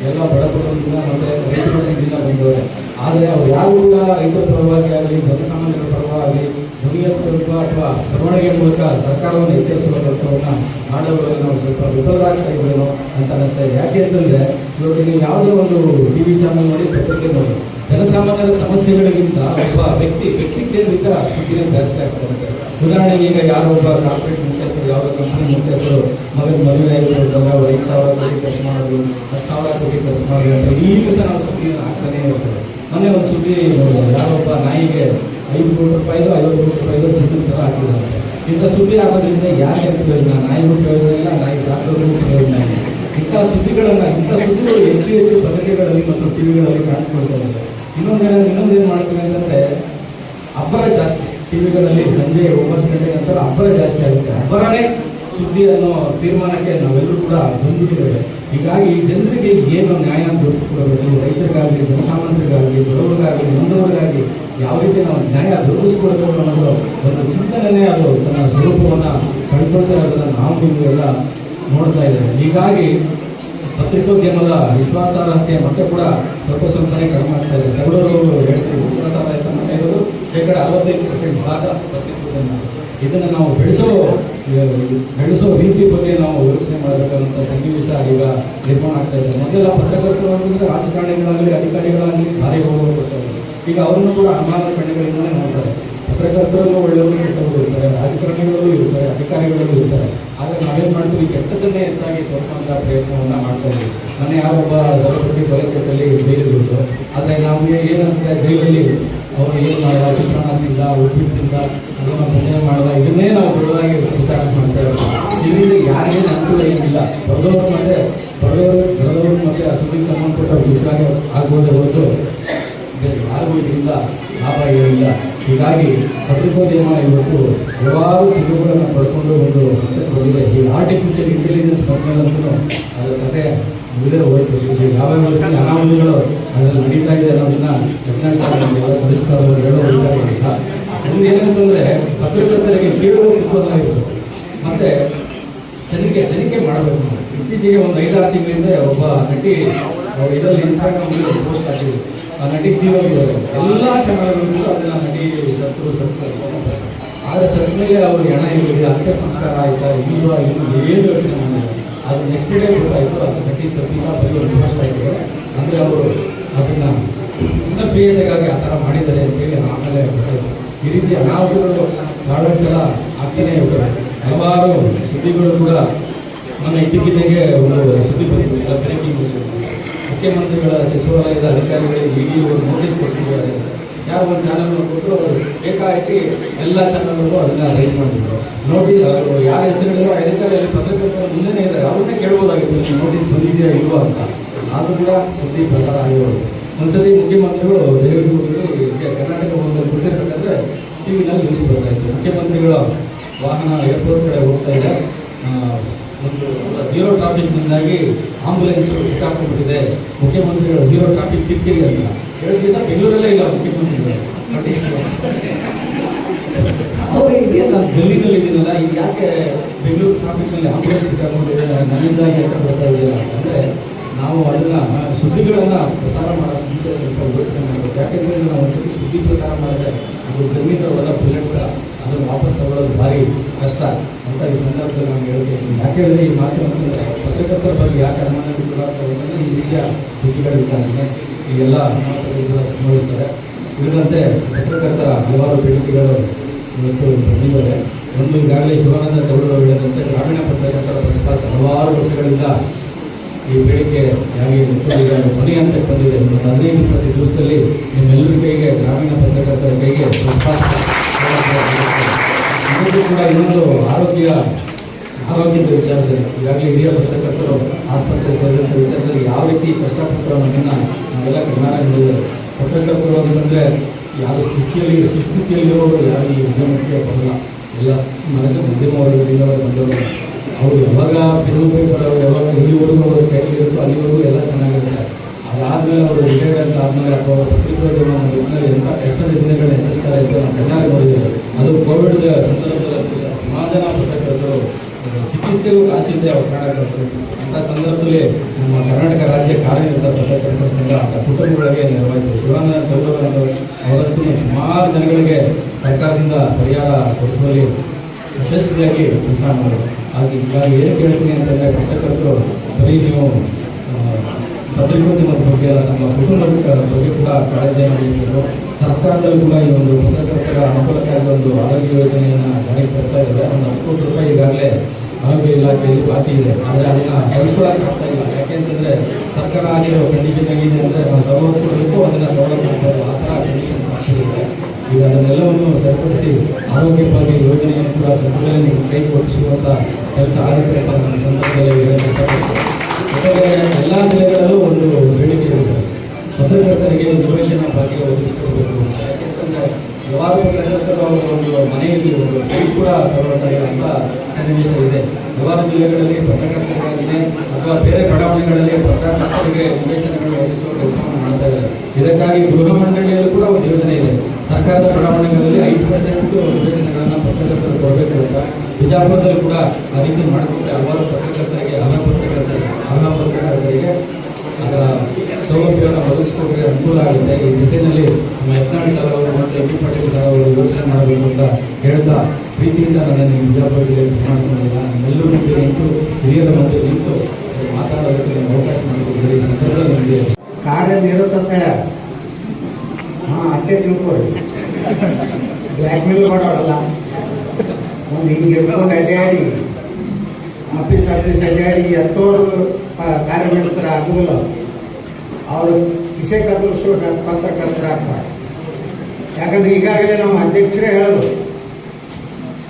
ಎಲ್ಲ ಬಡ ಮತ್ತು ರೈತ ಕುಟುಂಬದಿಂದ ಬಂದವರು. ಆದರೆ ಅವ್ರು ಕೂಡ ರೈತರ ಪರವಾಗಿ ಆಗಲಿ ಜನಸಾಮಾನ್ಯರ ಪರವಾಗಿ ಧ್ವನಿಯ ಮೂಲಕ ಅಥವಾ ಬರವಣಿಗೆ ಮೂಲಕ ಸರ್ಕಾರವನ್ನು ಎಚ್ಚರಿಸುವ ಕೆಲಸವನ್ನು ಮಾಡೋದ್ರಲ್ಲಿ ನಾವು ಸ್ವಲ್ಪ ವಿಫಲರಾಗ್ತಾ ಇದ್ದೇನೋ ಅಂತ ಅನಿಸ್ತಾ ಇದೆ. ಯಾಕೆ ಅಂತಂದರೆ, ಇವಾಗ ನೀವು ಯಾವುದೇ ಒಂದು ಟಿ ವಿ ಚಾನಲ್ ನೋಡಿ, ಪತ್ರಿಕೆ ನೋಡಿ ಜನಸಾಮಾನ್ಯರ ಸಮಸ್ಯೆಗಳಿಗಿಂತ ಒಬ್ಬ ವ್ಯಕ್ತಿ ವ್ಯಕ್ತಿ ಕೇಂದ್ರಿತ ಸುದ್ದಿನೇ ಜಾಸ್ತಿ ಆಗ್ತಾರೆ ಉದಾಹರಣೆಗೆ ಈಗ ಯಾರೋ ಒಬ್ಬ ಕಾರ್ಪೊರೇಟ್ ಮುಖ್ಯಸ್ಥರು ಯಾವುದೋ ಕಂಪನಿ ಮುಖ್ಯಸ್ಥರು, ಮಗನ ಮದುವೆ ಆಗಿರೋದಾಗ ಅವ್ರು ಐದು ಸಾವಿರ ಕೋಟಿ ಖರ್ಚು ಮಾಡೋದು ಹತ್ತು ಸಾವಿರ ಕೋಟಿ ಖರ್ಚು ಮಾಡೋದು ಅಂತ ಈಗ ಸಹ ನಾವು ಸುದ್ದಿಯನ್ನು ಆಗ್ತಾನೆ ಇರ್ತದೆ ಮೊನ್ನೆ ಒಂದು ಸುದ್ದಿ ಯಾರೊಬ್ಬ ನಾಯಿಗೆ ಐದು ಕೋಟಿ ರೂಪಾಯಿದು, ಐವತ್ತು ಕೋಟಿ ರೂಪಾಯಿದು ಚಿಕಿತ್ಸೆ ಹಾಕಿದ್ದಾರೆ. ಇಂಥ ಸುದ್ದಿ ಆಗೋದ್ರಿಂದ ಯಾರಿಗೆ ಪ್ರಯೋಜನ ನಾಯಿಗೂ ಪ್ರಯೋಜನ ಇಲ್ಲ ನಾಯಿ ಸಾಕೋದ್ರಿಗೂ ಪ್ರಯೋಜನ ಇಲ್ಲ ಇಂಥ ಸುದ್ದಿಗಳನ್ನು, ಇಂಥ ಸುದ್ದಿಗಳು ಹೆಚ್ಚು ಹೆಚ್ಚು ಪತ್ರಿಕೆಗಳಲ್ಲಿ ಮತ್ತು ಟಿವಿಗಳಲ್ಲಿ ಕಾಣಿಸ್ಕೊಳ್ತಾ ಇದೆ. ಇನ್ನೊಂದೇನು ಇನ್ನೊಂದೇನು ಮಾಡ್ತೀವಿ ಅಂತಂದ್ರೆ ಅಬ್ಬರ ಜಾಸ್ತಿ. ಟಿವಿಗಳಲ್ಲಿ ಸಂಜೆ ಒಂಬತ್ತು ಗಂಟೆ ನಂತರ ಅಬ್ಬರ ಜಾಸ್ತಿ ಆಗುತ್ತೆ. ಅಬ್ಬರನೇ ಸುದ್ದಿ ಅನ್ನೋ ತೀರ್ಮಾನಕ್ಕೆ ನಾವೆಲ್ಲರೂ ಕೂಡ ಬಂದ್ಬಿಟ್ಟಿದ್ದೇವೆ. ಹೀಗಾಗಿ ಜನರಿಗೆ ಏನು ನ್ಯಾಯ ದೊರಕಿಸ್ಕೊಡಬೇಕು ರೈತರಿಗಾಗಲಿ, ಜನಸಾಮಾನ್ಯರಿಗಾಗಲಿ, ಬಡವರಿಗಾಗಲಿ ನೊಂದವರಿಗಾಗಿ ಯಾವ ರೀತಿ ನಾವು ನ್ಯಾಯ ದೊರಕಿಸ್ಕೊಡ್ಬೇಕು ಅನ್ನೋದು ಒಂದು ಚಿಂತನೆನೇ ಅದು, ತನ್ನ ಸ್ವರೂಪವನ್ನು ಕಳ್ಕೊಳ್ತಾ ಇರೋದನ್ನು ನಾವು ಎಲ್ಲ ನೋಡ್ತಾ ಇದ್ದೇವೆ. ಹೀಗಾಗಿ ಪತ್ರಿಕೋದ್ಯಮದ ವಿಶ್ವಾಸಾರ್ಹತೆ ಮತ್ತೆ ಕೂಡ ಸ್ವಲ್ಪ ಸ್ವಲ್ಪನೇ ಕಡಿಮೆ ಆಗ್ತಾ ಇದೆ ಬೆಂಗಳೂರು ಹೇಳ್ತೀವಿ ವಿಶ್ವಾಸಾರ್ಹತೆ ಮತ್ತೆ ಇರೋದು ಅರವತ್ತೈದು ಪರ್ಸೆಂಟ್ ಭಾಗ ಪತ್ರಿಕೋದ್ಯಮ ಇದನ್ನು ನಾವು ಬೆಳೆಸೋ ಬೆಳೆಸೋ ರೀತಿ ಬಗ್ಗೆ ನಾವು ಯೋಚನೆ ಮಾಡಬೇಕಾದಂಥ ಸನ್ನಿವೇಶ ಈಗ ನಿರ್ಮಾಣ ಆಗ್ತಾ ಇದೆ. ಮೊದಲೆಲ್ಲ ಪತ್ರಕರ್ತರು ಅಂತಂದರೆ ರಾಜಕಾರಣಿಗಳಾಗಲಿ, ಅಧಿಕಾರಿಗಳಾಗಲಿ ಭಾರಿ ಬರ್ತಾರೆ ಈಗ ಅವರನ್ನು ಕೂಡ ಅನುಮಾನ ಕಣ್ಣುಗಳಿಂದಲೇ ನೋಡ್ತಾರೆ. ಪತ್ರಕರ್ತರಲ್ಲೂ ಒಳ್ಳೆಯವರು ಕೆಟ್ಟವರು ಇರ್ತಾರೆ, ರಾಜಕಾರಣಿಗಳಲ್ಲೂ ಇರ್ತಾರೆ, ಅಧಿಕಾರಿಗಳಲ್ಲೂ ಇರ್ತಾರೆ. ಆದರೆ ನಾವೇನು ಮಾಡ್ತೀವಿ? ಕೆಟ್ಟದನ್ನೇ ಹೆಚ್ಚಾಗಿ ತೋರಿಸುವಂಥ ಪ್ರಯತ್ನವನ್ನು ಮಾಡ್ತಾ ಇದ್ದೀವಿ. ಯಾವ ಯಾರೊಬ್ಬ ದಳಪತಿ ಕೊಲೆ ಕೇಸಲ್ಲಿ ಜೈಲಿಗೆ ಆದರೆ ನಮಗೆ ಏನಂತ ಜೈಲಲ್ಲಿ ಅವರು ಏನು ಮಾಡಿದ ಚಿತ್ರಾನ್ನ ತಿಂದ ಉಪ್ಪಿಟ್ಟು ತಿಂದ ಅದನ್ನು ಪುಣ್ಯ ಮಾಡಿದ ಇದನ್ನೇ ನಾವು ದೊಡ್ಡದಾಗಿ ಸ್ಟಾರ್ಟ್ ಮಾಡ್ತಾ ಇರೋದು. ಇದರಿಂದ ಯಾರಿಗೇನು ಅನುಕೂಲ ಏನಿಲ್ಲ. ಬಡವರು ಮತ್ತೆ ಬಡವರು ಬಡವರು ಮತ್ತೆ ಸುದ್ದಿಗೆ ಸಂಬಂಧಪಟ್ಟ ವಿಷಯ ಆಗ್ಬೋದೇ ಹೊರತು ಯಾರಿಗೂ ಇದರಿಂದ ಲಾಭ ಏನಿಲ್ಲ ಹೀಗಾಗಿ ಪತ್ರಿಕೋದ್ಯಮ ಇವತ್ತು ಹಲವಾರು ತಿರುವುಗಳನ್ನು ಪಡ್ಕೊಂಡು ಒಂದು ಹೋಗಿದೆ. ಈ ಆರ್ಟಿಫಿಷಿಯಲ್ ಇಂಟೆಲಿಜೆನ್ಸ್ ಬಂದ್ಮೇಲಂತೂ ಅದರ ಕತೆ ಮುಗಿದೇ ಹೋಯ್ತು. ಈ ಯಾವ್ಯಾವ ಅನಾಹುತಗಳು ಅದರಲ್ಲಿ ನಡೀತಾ ಇದೆ ಅನ್ನೋದನ್ನ ಯತ್ನಾಳ್ತಾರೆ ಸದಸ್ಯರು ಹೇಳೋ ವಿಚಾರ ಇಲ್ಲ ಒಂದು ಏನಂತಂದರೆ ಪತ್ರಕರ್ತರಿಗೆ ಕೇಳುವ ಇರುತ್ತೆ. ಮತ್ತೆ ತನಿಖೆ ತನಿಖೆ ಮಾಡಬೇಕು. ಇತ್ತೀಚೆಗೆ ಒಂದು ಐದಾರು ತಿಂಗಳಿಂದ ಒಬ್ಬ ನಟಿ ಇದರಲ್ಲಿ ಇನ್ಸ್ಟಾಗ್ರಾಮ್ ಪೋಸ್ಟ್ ಹಾಕಿದ್ರು. ನಟಿ ತೀರೋಗಿದ್ದಾರೆ ಎಲ್ಲ ಚಾನಲ್ಗಳಿಗೂ ಅದನ್ನ ನಟಿ ಸತ್ತು ಸತ್ತು ಆದರೆ ಸತ್ಮೇಲೆ ಮೇಲೆ ಹೆಣ ಇರಲಿ ಅಂತ್ಯ ಸಂಸ್ಕಾರ ಆಯ್ತಾ ಇಲ್ಲ ಇನ್ನು ಏನು ಯೋಚನೆ ಮಾಡಿಲ್ಲ. ಅದು ನೆಕ್ಸ್ಟ್ ಡೇ ಗೊತ್ತಾಯಿತು ಅದು ನಟಿ ಸತ್ತಿನ ಬರೀ ಪೋಸ್ಟ್ ಹಾಕಿದ್ದಾರೆ ಅಂದರೆ ಅವರು ಅದನ್ನ ಇನ್ನ ಪ್ರಿಯತೆಗಾಗಿ ಆ ಥರ ಮಾಡಿದ್ದಾರೆ ಅಂತೇಳಿ ಆಮೇಲೆ ಈ ರೀತಿ ಅನಾಹುತಗಳು ಬಹಳ ಸಲ ಆಗ್ತಾನೆ ಇರ್ತವೆ. ಹಲವಾರು ಸುದ್ದಿಗಳು ಕೂಡ ನನ್ನ ಇದ್ದಕ್ಕಿದ್ದಾಗೆ ಒಂದು ಸುದ್ದಿ ಬಂದಿದೆ ಬ್ರೇಕಿಂಗ್ ನ್ಯೂಸ್ ಮುಖ್ಯಮಂತ್ರಿಗಳ ಸಚಿವಾಲಯದ ಅಧಿಕಾರಿಗಳಿಗೆ ಅವರು ನೋಟಿಸ್ ಕೊಟ್ಟಿದ್ದಾರೆ. ಯಾವ ಒಂದು ಚಾನಲ್ ಕೊಟ್ಟರು ಅವರು ಬೇಕಾಗಿ ಎಲ್ಲ ಚಾನಲ್ಗಳು ಅದನ್ನ ಅರೇಂಜ್ ಮಾಡಿದ್ರು. ನೋಟಿಸ್ ಯಾರ ಹೆಸರುಗಳು ಅಧಿಕಾರಿಯಲ್ಲಿ ಪತ್ರಕರ್ತರ ಮುಂದೆನೇ ಇದ್ದಾರೆ. ಅವ್ರನ್ನೇ ಕೇಳ್ಬೋದಾಗಿತ್ತು ನೋಟಿಸ್ ಬಂದಿದೆಯಾ ಇಲ್ವಾ ಅಂತ. ಆದರೂ ಕೂಡ ಸುದ್ದಿ ಪ್ರಸಾರ ಆಗಿರೋದು ಒಂದ್ಸತಿ ಮುಖ್ಯಮಂತ್ರಿಗಳು ದಯವಿಟ್ಟು ಕರ್ನಾಟಕ ಒಂದು ಕೊಟ್ಟಿರ್ಬೇಕಾದ್ರೆ ಟಿ ವಿನಲ್ಲಿ ನ್ಯೂಸ್ ಬರ್ತಾ ಇತ್ತು. ಮುಖ್ಯಮಂತ್ರಿಗಳ ವಾಹನ ಏರ್ಪೋರ್ಟ್ ಕಡೆ ಹೋಗ್ತಾ ಇದೆ. ಒಂದು ಝೀರೋ ಟ್ರಾಫಿಕ್ನಿಂದಾಗಿ ಆಂಬುಲೆನ್ಸ್ ಸಿಕ್ಕಾಕೊಂಡ್ಬಿಟ್ಟಿದೆ ಮುಖ್ಯಮಂತ್ರಿಗಳು ಝೀರೋ ಟ್ರಾಫಿಕ್ ಕಿರಿಕಿರಿ ಅಂತ. ಎರಡು ದಿವಸ ಬೆಂಗಳೂರಲ್ಲೇ ಇಲ್ಲ ಮುಖ್ಯಮಂತ್ರಿಗಳು. ನಾನು ಡೆಲ್ಲಿನಲ್ಲಿ ಇದ್ದೀನಲ್ಲ ಈಗ ಯಾಕೆ ಬೆಂಗಳೂರು ಟ್ರಾಫಿಕ್ನಲ್ಲಿ ಆಂಬುಲೆನ್ಸ್ ಸಿಕ್ಕಾಕೊಂಡಿದೆ ನನ್ನಿಂದಾಗಿ ಯಾಕೆ ಬರ್ತಾ ಇದೆಯಲ್ಲ ಅಂದರೆ ನಾವು ಅದನ್ನ ಸುದ್ದಿಗಳನ್ನ ಪ್ರಸಾರ ಮಾಡೋಕೆ ಮುಂಚೆ ಸ್ವಲ್ಪ ಯೋಚನೆ ಮಾಡಬೇಕು. ಯಾಕೆಂದರೆ ನಾವು ಒಂದ್ಸತಿ ಸುದ್ದಿ ಪ್ರಸಾರ ಮಾಡಿದ್ರೆ ಅದು ಗರ್ಮಿತವಾದ ಬುಲೆಟ್ ಅದನ್ನು ವಾಪಸ್ ತಗೊಳ್ಳೋದು ಭಾರಿ ಕಷ್ಟ ಅಂತ ಈ ಸಂದರ್ಭದಲ್ಲಿ ನಾನು ಹೇಳ್ತೀನಿ ಯಾಕೆ ಹೇಳಿದ್ರೆ ಈ ಮಾತು ಅಂತಂದರೆ ಪತ್ರಕರ್ತರ ಬಗ್ಗೆ ಯಾಕೆ ಅನುಮಾನ ಶುರುವಾಗ್ತದೆ ಈ ರೀತಿಯ ಸುದ್ದಿಗಳಿದ್ದಾನೆ ಈ ಎಲ್ಲ ಅನುಮಾನಗಳು ಸಂಭವಿಸ್ತಾರೆ ಇದರಂತೆ ಪತ್ರಕರ್ತರ ಹಲವಾರು ಬೇಡಿಕೆಗಳು ಇವತ್ತು ಬಂದಿದ್ದಾರೆ ಒಂದು ಈಗಾಗಲೇ ಶಿವಾನಂದ ಗೌಡರು ಹೇಳಿದಂತೆ ಗ್ರಾಮೀಣ ಪತ್ರಕರ್ತರ ಪ್ರಸ್ತಾಪ ಹಲವಾರು ವರ್ಷಗಳಿಂದ ಈ ಬೇಡಿಕೆ ಯಾರಿಗೆ ಕೊನೆ ಅಂತ ಬಂದಿದೆ. ಒಂದು ಹದಿನೈದು ಪ್ರತಿ ದಿವಸದಲ್ಲಿ ನಿಮ್ಮೆಲ್ಲರ ಕೈಗೆ ಗ್ರಾಮೀಣ ಪತ್ರಕರ್ತರ ಕೈಗೆ ಇನ್ನೊಂದು ಕೂಡ ಇನ್ನೊಂದು ಆರೋಗ್ಯ, ಆರೋಗ್ಯದ ವಿಚಾರದಲ್ಲಿ, ಈಗಾಗಲೇ ಹಿರಿಯ ಪತ್ರಕರ್ತರು, ಆಸ್ಪತ್ರೆ ಸೇರಿದಂಥ ವಿಚಾರದಲ್ಲಿ ಯಾವ ರೀತಿ ಕಷ್ಟಪಟ್ಟರನ್ನ ನಾವೆಲ್ಲ ನೀಡಿದ್ದೇವೆ ಪತ್ರಕರ್ತರು ಅಂತಂದರೆ ಯಾವ ಸ್ಥಿತಿಯಲ್ಲಿ ಸುಸ್ಥಿತಿಯಲ್ಲಿರೋರು ಯಾರು ಈ ಉದ್ಯಮಕ್ಕೆ ಬರಲ್ಲ. ಎಲ್ಲ ನನಗೆ ಮಧ್ಯಮ ವರ್ಗದಿಂದ ಬಂದವರು. ಅವರು ಯಾವಾಗ ಬೆನ್ನು ಪೇಪರ್ ಅವರು ಯಾವಾಗ ಇಲ್ಲಿವರೆಗೂ ಅವರು ಕೈಲಿರುತ್ತೋ ಅಲ್ಲಿವರೆಗೂ ಎಲ್ಲ ಚೆನ್ನಾಗಿರುತ್ತೆ. ಅದಾದ್ಮೇಲೆ ಅವರು ರಿಟೈರ್ಡ್ ಆದಮೇಲೆ ಅಥವಾ ಪತ್ರಿಕೋದ್ಯಮ ಮಾಡಿದ್ಮೇಲೆ ಎಂಥ ಕಷ್ಟದ ದಿನಗಳನ್ನ ಎದುರಿಸ್ತಾರೆ ಇದ್ದು ನಾವು ಕಣ್ಣಾಗಿ ನೋಡಿದ್ದೇವೆ. ಅದು ಕೋವಿಡ್ ಸಂದರ್ಭದಲ್ಲಿ ಸುಮಾರು ಜನ ಪತ್ರಕರ್ತರು ಚಿಕಿತ್ಸೆಗೂ ಕಾಸಿಲ್ಲದೆ ಅವ್ರು ಕಾಣಕ್ಕೆ ಅಂಥ ಸಂದರ್ಭದಲ್ಲಿ ನಮ್ಮ ಕರ್ನಾಟಕ ರಾಜ್ಯ ಕಾರ್ಯನಿರ್ತ ಪತ್ರಕರ್ತರ ಸಂಘ ಕುಟುಂಬಗಳಿಗೆ ನೆರವಾಯಿತು. ಶಿವಾನಂದ ಗೌರವ ಅವರಂತೂ ಸುಮಾರು ಜನಗಳಿಗೆ ಸರ್ಕಾರದಿಂದ ಪರಿಹಾರ ಕೊಡಿಸುವಲ್ಲಿ ಯಶಸ್ವಿಯಾಗಿ ಕೆಲಸ ಮಾಡೋದು ಹಾಗೆ ಹೀಗಾಗಿ ಏನು ಕೇಳ್ತೀನಿ ಅಂತಂದರೆ ಪತ್ರಕರ್ತರು ಬರೀ ನೀವು ಪತ್ರಿಕೋದ್ಯಮದ ಬಗ್ಗೆ ನಮ್ಮ ಕುಟುಂಬದ ಬಗ್ಗೆ ಕೂಡ ಕಾಳಜಿಯನ್ನು ವಹಿಸಬೇಕು ಸರ್ಕಾರದಲ್ಲೂ ಕೂಡ ಈ ಒಂದು ಪತ್ರಕರ್ತರ ಅನುಕೂಲಕ್ಕಾಗಿ ಒಂದು ಆರೋಗ್ಯ ಯೋಜನೆಯನ್ನು ಜಾರಿಗೆ ತರ್ತಾ ಇದೆ ಒಂದು ಹತ್ತು ಕೋಟಿ ರೂಪಾಯಿ ಈಗಾಗಲೇ ಆರೋಗ್ಯ ಇಲಾಖೆಯಲ್ಲಿ ಬಾಕಿ ಇದೆ ಆದರೆ ಅದನ್ನು ಬಳಸ್ಕೊಳ್ಳೋಕೆ ಆಗ್ತಾ ಇಲ್ಲ ಯಾಕೆಂತಂದರೆ ಸರ್ಕಾರ ಆಗಿರೋ ಕಂಡೀಷನ್ ಆಗಿದೆ ಅಂದರೆ ನಾವು ಸವಲತ್ತು ಅದನ್ನು ಅದನ್ನು ತಗೊಳ್ಳೋಕೆ ಆ ಥರ ಕಂಡೀಷನ್ಸ್ ಆಗ್ತಿದೆ ಈಗ ಅದನ್ನೆಲ್ಲವನ್ನು ಸರಿಪಡಿಸಿ ಆರೋಗ್ಯವಾಗಿ ಯೋಜನೆಯನ್ನು ಕೂಡ ಸರ್ಕಾರದಲ್ಲಿ ಕೈ ಕೊಡಿಸುವಂಥ ಕೆಲಸ ಆಗುತ್ತೆ ಅಂತ ನನ್ನ ಸಂದರ್ಭದಲ್ಲಿ ಹೇಳಬೇಕಾಗುತ್ತೆ ಜೊತೆಗೆ ಎಲ್ಲ ಜಿಲ್ಲೆಗಳಲ್ಲೂ ಒಂದು ಬೇಡಿಕೆ ಇದೆ. ಸರ್ ಪತ್ರಕರ್ತರಿಗೆ ನಿವೇಶನ ಬಗ್ಗೆ ಒದಗಿಸಿಕೊಡ್ಬೇಕು ಅಂತ. ಯಾಕೆಂತಂದ್ರೆ ಹಲವಾರು ಪತ್ರಕರ್ತರು ಅವರ ಒಂದು ಮನೆಯಲ್ಲಿ ಒಂದು ಸೀಟ್ ಕೂಡ ತಗೊಳ್ತಾರೆ ಅಂತ ಸನ್ನಿವೇಶ ಇದೆ. ಹಲವಾರು ಜಿಲ್ಲೆಗಳಲ್ಲಿ ಪತ್ರಕರ್ತರಿಗಾಗಿದೆ ಅಥವಾ ಬೇರೆ ಬಡಾವಣೆಗಳಲ್ಲಿ ಪತ್ರಕರ್ತರಿಗೆ ನಿವೇಶನಗಳು ಒದಗಿಸುವ ಕೆಲಸವನ್ನು ಮಾಡ್ತಾ ಇದ್ದಾರೆ. ಇದಕ್ಕಾಗಿ ಗೃಹ ಮಂಡಳಿಯಲ್ಲೂ ಕೂಡ ಒಂದು ಯೋಜನೆ ಇದೆ. ಸರ್ಕಾರದ ಬಡಾವಣೆಗಳಲ್ಲಿ ಐದು ಪರ್ಸೆಂಟ್ ನಿವೇಶನಗಳನ್ನು ಪತ್ರಕರ್ತರು ಕೊಡಬೇಕು ಅಂತ ಕೂಡ ಆ ರೀತಿ ಮಾಡಿಕೊಂಡ್ರೆ ಹಲವಾರು ಪತ್ರಕರ್ತರಿಗೆ ಹಲ ಪತ್ರಕರ್ತರಿಗೆ ಹಲ ಪತ್ರಕರ್ತರಿಗೆ ಅದರ ಸೌಲಭ್ಯವನ್ನು ಒದಗಿಸಿಕೊಟ್ರೆ ಅನುಕೂಲ ಆಗುತ್ತೆ ಈ ದಿಸೆಯಲ್ಲಿ ನಮ್ಮ ಯತ್ನಾಳ್ ಸರ್ ಅವರು ಮತ್ತು ಎಂ ಪಿ ಪಾಟೀಲ್ ಸರ್ ಅವರು ಯೋಚನೆ ಮಾಡಬೇಕು ಅಂತ ಹೇಳ್ತಾ ಈ ಬಿಜಾಪುರ ಜಿಲ್ಲೆಗೆ ಮಾಡ್ಕೊಂಡಿಲ್ಲ ಎಲ್ಲರೂ ನಿಂತು ಹಿರಿಯರ ಮಧ್ಯೆ ನಿಂತು ಮಾತಾಡೋದಕ್ಕೆ ನಿಮ್ಗೆ ಅವಕಾಶ ಮಾಡಿಕೊಟ್ಟಿದ್ದಾರೆ. ಈ ಸಂದರ್ಭದಲ್ಲಿ ನಮಗೆ ಕಾರ್ಯನಿರತತೆ ಹಾಂ ಅಷ್ಟೇ ತಿಳ್ಕೊಳ್ಳಿ ಬ್ಲ್ಯಾಕ್ ಮೇಲ್ ಮಾಡೋಲ್ಲ ಒಂದು ಹಿಂಗೆ ಇಟ್ಕೊಂಡು ಅಡ್ಡಾಡಿ. ಆಫೀಸ್ ಆಫೀಸ್ ಅಡ್ಡಾಡಿ ಎತ್ತೋರು ಕಾರ್ಯನಿರತರ ಆಗೋದಿಲ್ಲ. ಅವರು ಕಿಸೆ ಕತ್ತರಿಸೋ ಪತ್ರಕರ್ತರ ಆಗ್ತಾರೆ ಯಾಕಂದ್ರೆ ಈಗಾಗಲೇ ನಮ್ಮ ಅಧ್ಯಕ್ಷರೇ ಹೇಳೋದು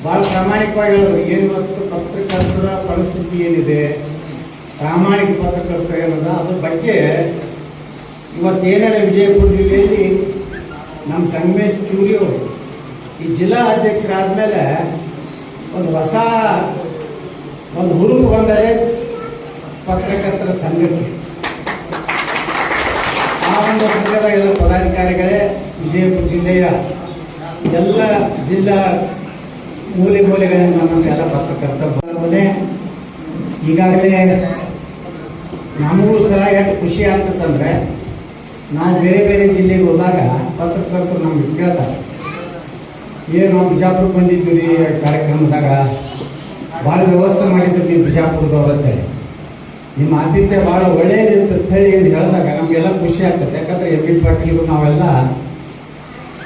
ಭಾಳ ಪ್ರಾಮಾಣಿಕವಾಗಿ ಹೇಳೋದು ಏನು ಇವತ್ತು ಪತ್ರಕರ್ತರ ಪರಿಸ್ಥಿತಿ ಏನಿದೆ? ಪ್ರಾಮಾಣಿಕ ಪತ್ರಕರ್ತ ಏನದ ಅದ್ರ ಬಗ್ಗೆ ಇವತ್ತೇನೆಲ್ಲ ವಿಜಯಪುರ ಜಿಲ್ಲೆಯಲ್ಲಿ ನಮ್ಮ ಸಂಗಮೇಶ್ ಚೂರಿ ಅವರು ಈ ಜಿಲ್ಲಾ ಅಧ್ಯಕ್ಷರಾದ್ಮೇಲೆ ಒಂದು ಹೊಸ ಒಂದು ಹುರುಪು ಬಂದರೆ ಪತ್ರಕರ್ತರ ಸಂಘಕ್ಕೆ. ಆ ಒಂದು ಸಂಘದ ಎಲ್ಲ ಪದಾಧಿಕಾರಿಗಳೇ, ವಿಜಯಪುರ ಜಿಲ್ಲೆಯ ಎಲ್ಲ ಜಿಲ್ಲಾ ಮೂಲೆ ಮೂಲೆಗಳಿಂದ ನಮ್ಮನ್ನು ಎಲ್ಲ ಪತ್ರಕರ್ತರೇ ಈಗಾಗಲೇ ನಮಗೂ ಸಹ ಎಷ್ಟು ಖುಷಿ ಆಗ್ತದಂದ್ರೆ, ನಾನು ಬೇರೆ ಬೇರೆ ಜಿಲ್ಲೆಗೆ ಹೋದಾಗ ಪತ್ರಕರ್ತರು ನಮ್ಗೆ ಕೇಳ್ತಾರೆ. ಏನು ನಾವು ಬಿಜಾಪುರಕ್ಕೆ ಬಂದಿದ್ದು ರೀ ಕಾರ್ಯಕ್ರಮದಾಗ? ಭಾಳ ವ್ಯವಸ್ಥೆ ಮಾಡಿದ್ದೀವಿ ನೀವು ನಿಮ್ಮ ಆತಿಥ್ಯ ಭಾಳ ಒಳ್ಳೆಯದಿತ್ತು ಅಂತ ಹೇಳಿ ಹೇಳಿದಾಗ ನಮಗೆಲ್ಲ ಖುಷಿ ಆಗ್ತದೆ. ಯಾಕಂದ್ರೆ ಎಂ ಬಿ ಪಾಟೀಲ್ ನಾವೆಲ್ಲ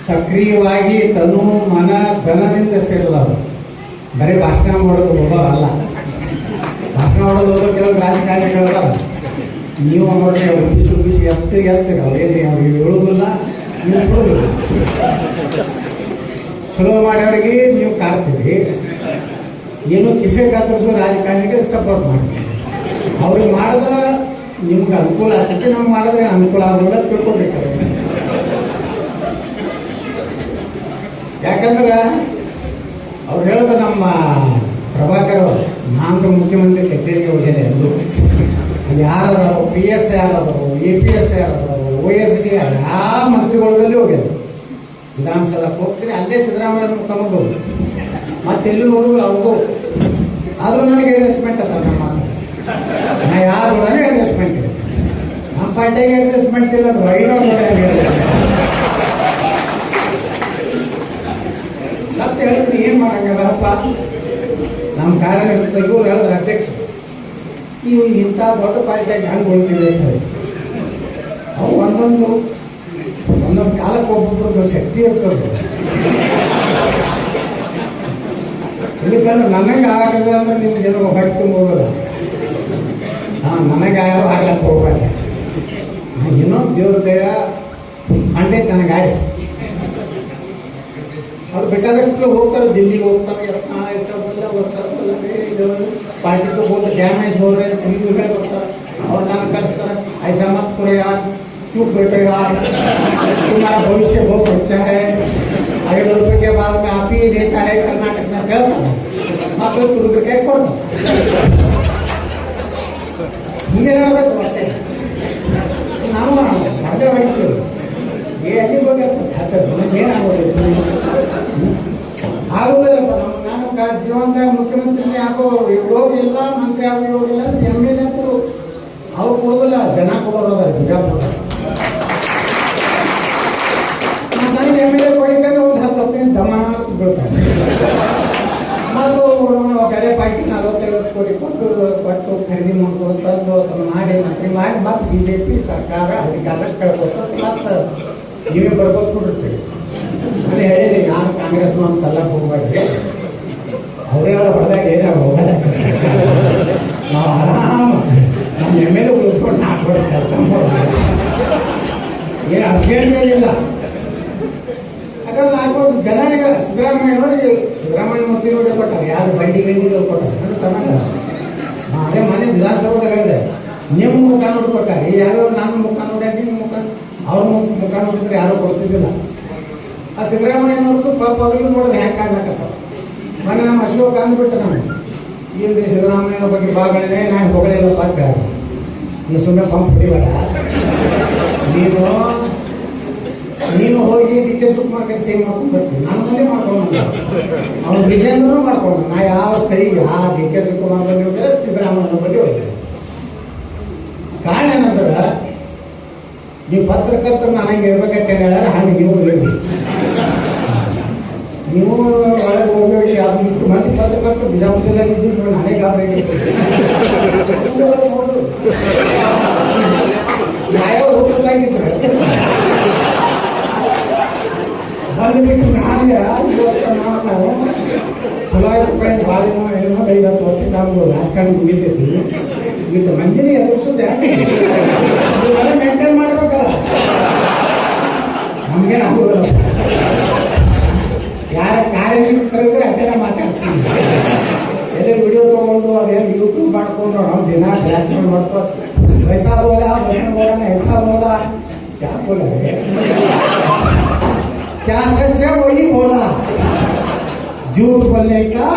ಸಕ್ರಿಯವಾಗಿ ತನು ಮನ ಧನದಿಂದ ಸೇರಿದವರು ಬರೀ ಭಾಷಣ ಮಾಡೋದು ಹೋಗೋರಲ್ಲ ಭಾಷಣ ಮಾಡೋದು ಹೋದ್ರೆ ಕೆಲವು ರಾಜಕಾರಣಿಗಳದಾರ ನೀವು ನೋಡ್ರಿ ಅವ್ರು ಬಿಸಿ ಬಿಸಿ ಎತ್ತ ಎತ್ತಿರ ಅವ್ರೇನು ಅವ್ರಿಗೆ ಹೇಳೋದಿಲ್ಲ, ನೀವು ಚಲೋ ಮಾಡೋರಿಗೆ ನೀವು ಕಾಡ್ತೀರಿ ಏನು ಕಿಸೆ ಕಾತರಿಸೋ ರಾಜಕಾರಣಿಗೆ ಸಪೋರ್ಟ್ ಮಾಡ್ತೀವಿ ಅವ್ರಿಗೆ ಮಾಡಿದ್ರೆ ನಿಮ್ಗೆ ಅನುಕೂಲ ಆಗ್ತೈತಿ, ನಮ್ಗೆ ಮಾಡಿದ್ರೆ ಅನುಕೂಲ ಆಗೋಲ್ಲ ತಿಳ್ಕೊಬೇಕಾಗುತ್ತೆ ಯಾಕಂದ್ರೆ ಅವ್ರು ಹೇಳೋದು ನಮ್ಮ ಪ್ರಭಾಕರ್ ನಾನು ಮುಖ್ಯಮಂತ್ರಿ ಕಚೇರಿಗೆ ಹೋಗಿದೆ ಎಂದು ಯಾರದಾರು ಪಿ ಎಸ್ ಯಾರದಾರು ಎ ಪಿ ಎಸ್ ಯಾರದಾರು ಓ ಎಸ್ ಡಿ ಯಾ ಮಂತ್ರಿಗಳಲ್ಲಿ ಹೋಗ್ಯಾರ ವಿಧಾನಸಭೆಗೆ ಹೋಗ್ತೀನಿ ಅಲ್ಲೇ ಸಿದ್ದರಾಮಯ್ಯ ಮುಖಂಡ್ ಮತ್ತೆ ಮತ್ತೆಲ್ಲೂ ನೋಡಿದ್ರು ಅವ್ರಿಗೂ ಆದರೂ ನನಗೆ ಅಡ್ಜಸ್ಟ್ಮೆಂಟ್ ಅದ ನಮ್ಮ ನಾ ಯಾರು, ನನಗೆ ಅಡ್ಜಸ್ಟ್ಮೆಂಟ್ ನಮ್ಮ ಪಾರ್ಟಿಗೆ ಅಡ್ಜಸ್ಟ್ಮೆಂಟ್ ಇಲ್ಲ, ಅದು ಮಾಡಂಗಲ್ಲಪ್ಪ ನಮ್ಮ ಕಾರ್ಯಕರ್ತರಿಗೂ ಹೇಳಿದ್ರೆ ಅಧ್ಯಕ್ಷ ನೀವು ಇಂಥ ದೊಡ್ಡ ಪಾರ್ಟಿಯಾಗಿ ಹೆಂಗೆ ಹೋಗ್ತೀವಿ ಅಂತ ಹೇಳಿ. ಅವು ಒಂದೊಂದು ಒಂದೊಂದು ಕಾಲಕ್ಕೆ ಒಬ್ಬೊಬ್ರದ್ದು ಶಕ್ತಿ ಇರ್ತದೆ. ಇದಕ್ಕಂದ್ರೆ ನನಗೆ ಆಗದೆ ಅಂದ್ರೆ ನಿಮ್ಗೆ ಏನೋ ಹೊಟ್ಟೆ ತುಂಬೋದಲ್ಲ. ಹಾಂ, ನನಗೆ ಆಗಲ್ಲ ಆಗ್ಲಕ್ಕೆ ಹೋಗ್ಬೇಡ ಏನೋ ದೇವ್ರ ದಯ, ಅಂಡೈತೆ ನನಗೆ ಆಯ್ತು. ಅವ್ರು ಬೇಕಾದಷ್ಟು ಹೋಗ್ತಾರೆ ದಿಲ್ಲಿಗೆ ಹೋಗ್ತಾರೆ ಯತ್ನ ಹೆಸರಲ್ಲ ಹೊಸಲ್ಲ ಇದು ಪಾರ್ಟಿಗೆ ಹೋದ್ರೆ ಡ್ಯಾಮೇಜ್ ಹೋದ್ರೆ ತಿಂಗಳು ಬರ್ತಾರೆ ಅವ್ರು ನಾನು ಕರೆಸ್ತಾರೆ ಐಸಾ ಮತ್ ಪುರ ಯಾರ್ चुप बैठेगा तुम्हारा भविष्य बहुत अच्छा है ಐದು ರೂಪಾಯಿ के बाद में आप ही देता है कर्नाटक में ಹೇಳ್ತಾರೆ ಮತ್ತೆ ತುಡುಗರಿಗೆ ಕೊಡ್ತಾರೆ ಹಿಂಗೆ ಹೇಳಬೇಕು ಮತ್ತೆ ನಾವು ಅದೇ ಹೋಗ್ತೀವಿ ಏ ಅಲ್ಲಿ ಹೋಗಿ ಏನಾಗೋದು ಆಗುದಿಲ್ಲಪ್ಪ ನಮ್ಮ ನಾನು ಕಾ- ಜೀವಂತ ಮುಖ್ಯಮಂತ್ರಿ ಯಾಕೋ ಹೋಗಿಲ್ಲ, ಮಂತ್ರಿ ಆಗೋ ಹೋಗಿಲ್ಲ ಅಂದ್ರೆ ಎಂ ಎಲ್ ಎ ಅಂತೂ ಅವ್ರು ಕೊಡೋದಿಲ್ಲ, ಜನ ಕೊಡೋರು ಅದಾರೆ, ಬಿಜಾಪುರ. ಎಂ ಎಲ್ ಎ ಕೊಡಿದ್ರೆ ಒಂದು ಹತ್ತು ಹದಿನೈದು ಜಮಾ ಬೀಳ್ತಾರೆ. ಮತ್ತು ಬೇರೆ ಪಾರ್ಟಿ ನಲವತ್ತೈವತ್ತು ಕೋಟಿ ಕೊಟ್ಟು ಕೊಟ್ಟು ಖರೀದಿ ಅದನ್ನು ಮಾಡಿ ಮಂತ್ರಿ ಮಾಡಿ, ಮತ್ತೆ ಬಿ ಜೆ ಪಿ ಸರ್ಕಾರ ಅಧಿಕಾರಕ್ಕೆ ಕಳ್ಕೊತ ಮತ್ತೆ ನೀವೇ ಬರ್ಬೋದು ಕೊಟ್ಟಿರ್ತೀವಿ ನಾನು ಹೇಳಿ ನಾನು ಕಾಂಗ್ರೆಸ್ ಅಂತಲ್ಲ ಹೋಗ್ಬಾರ್ದು. ಅವರೇ ಅವ್ರ ಹೊಡೆದಾಗ ಹೋಗಲ್ಲ. ನಾವು ಆರಾಮ. ನಮ್ಮ ಎಂ ಎಲ್ ಎ ಉಳಿಸ್ಕೊಂಡು ಹಾಕ್ಬಿಟ್ಟು ಕೆಲಸ ಮಾಡೋದು ಏನು ಅರ್ಜೆಂಟ್ ಏನಿಲ್ಲ. ಯಾಕಂದ್ರೆ ನಾಲ್ಕು ವರ್ಷ ಜನರಿಗೆ ಸಿದ್ದರಾಮಯ್ಯನವ್ರಿಗೆ ಸಿದ್ದರಾಮಯ್ಯ ಮುಖ್ಯ ನೋಡಿ ಕೊಟ್ಟಾರೆ. ಯಾರು ಬಂಡಿ ಗಂಡಿಗೆ ಕೊಟ್ಟಾರೆ. ಅದು ತಗೊಂಡ ಅದೇ ಮನೆ ವಿಧಾನಸೌಧದಾಗ ಹೇಳಿದೆ. ನಿಮ್ಮ ಮುಖ ನೋಡಿ ಕೊಟ್ಟಾರೆ. ಯಾರೋ ನನ್ನ ಮುಖ ನೋಡಿ ನಿಮ್ಮ ಮುಖ? ಅವ್ರ ಮುಖ ನೋಡಿದ್ರೆ ಯಾರು ಕೊಡ್ತಿದ್ದಿಲ್ಲ. ಆ ಸಿದ್ದರಾಮಯ್ಯನವ್ರದ್ದು ಪಾಪ ಅದನ್ನು ನೋಡಿದ್ರೆ ಹ್ಯಾಂಗೆ ಕಾಣ್ಲಕತ್ತ ಮೊನ್ನೆ ನಮ್ಮ ಅಶೋಕ ಅಂದ್ಬಿಟ್ಟು ನಮಗೆ. ಈಗ ಸಿದ್ದರಾಮಯ್ಯನ ಬಗ್ಗೆ ಬಾಗಳೇ ನಾನು ಹೊಗಳೆಲ್ಲ ಪಾತ್ರ. ನೀ ಸುಮ್ಮನೆ ಪಂಪ್ ಹೊಡಿಬೇಡ. ನೀನು ನೀನು ಹೋಗಿ ಡಿ ಕೆ ಶಿವಕುಮಾರ್ ಕೈ ಸಹಿ ಮಾಡ್ಕೊಂಡು ಬರ್ತೀನಿ. ನಾನು ಅಲ್ಲೇ ಮಾಡ್ಕೊಂಡು. ಅವ್ನು ವಿಜಯಂದ್ರೂ ಮಾಡ್ಕೊಂಡು. ನಾ ಯಾವ ಸರಿ ಆ ಡಿ ಕೆ ಶಿವಕುಮಾರ್ ಬಗ್ಗೆ ಹೋಗಿಲ್ಲ ಸಿದ್ದರಾಮಯ್ಯನ ಬಗ್ಗೆ ಹೋಗಿಲ್ಲ ಕಾರಣ ಏನಂದ್ರೆ ನೀವು ಪತ್ರಕರ್ತರು ನನಗೆ ಇರ್ಬೇಕಂತ ಹೇಳಿದ್ರೆ ಹಂಗೆ ನೀವು ನೀವು ಒಳಗೆ ಹೋಗಿ ಅದು ಇಷ್ಟು ಮಂದಿ ಪತ್ರಕರ್ತರು ಬಿಜಾಪುರದಾಗ ಇದ್ದು ನಾನೇ ಗಾಬರಿ ಯಾವ ಹೋಗ್ಬೇಕಾಗಿದ್ರೆ ಬಂದ್ಬಿಟ್ಟು ನಾನು ಇವತ್ತು ನಾವು ಚಲೋ ಆಯ್ತಪ್ಪ ಇದು ಭಾಳ ದಿನ ಏನೋ ಐವತ್ತು ವರ್ಷ ನಾವು ರಾಜಕಾರಣ ಮುಗಿತೈತಿ ಇದು ಮಂದಿನೇ ಎದುರಿಸೋದು ಯಾಕೆ ಇವೆಲ್ಲ ಮೇಂಟೈನ್ ಮಾಡ್ಬೇಕಲ್ಲ ನಮ್ಗೇನು ಆಗೋದಿಲ್ಲ ಯಾರ ಕಾರ್ಯನಿರ್ವಹಿಸಿ ಕರೆದ್ರೆ ಅಷ್ಟೆಲ್ಲ ಮಾತಾಡ್ಸ್ತೀವಿ ಎಲ್ಲಿ ವಿಡಿಯೋ ತೊಗೊಂಡು ಅದೇನು ಯೂಟ್ಯೂಬ್ ಮಾಡ್ಕೊಂಡು ನಾವು ದಿನ ಬ್ಲ್ಯಾಕ್ ಮೇಲ್ ಮಾಡ್ಕೊ ವಯಸ್ಸಾ ಬೋಲ ವಚನ ಬೋಲ ऐसा बोला क्या बोला रे क्या सच है वही बोला झूठ बोलने का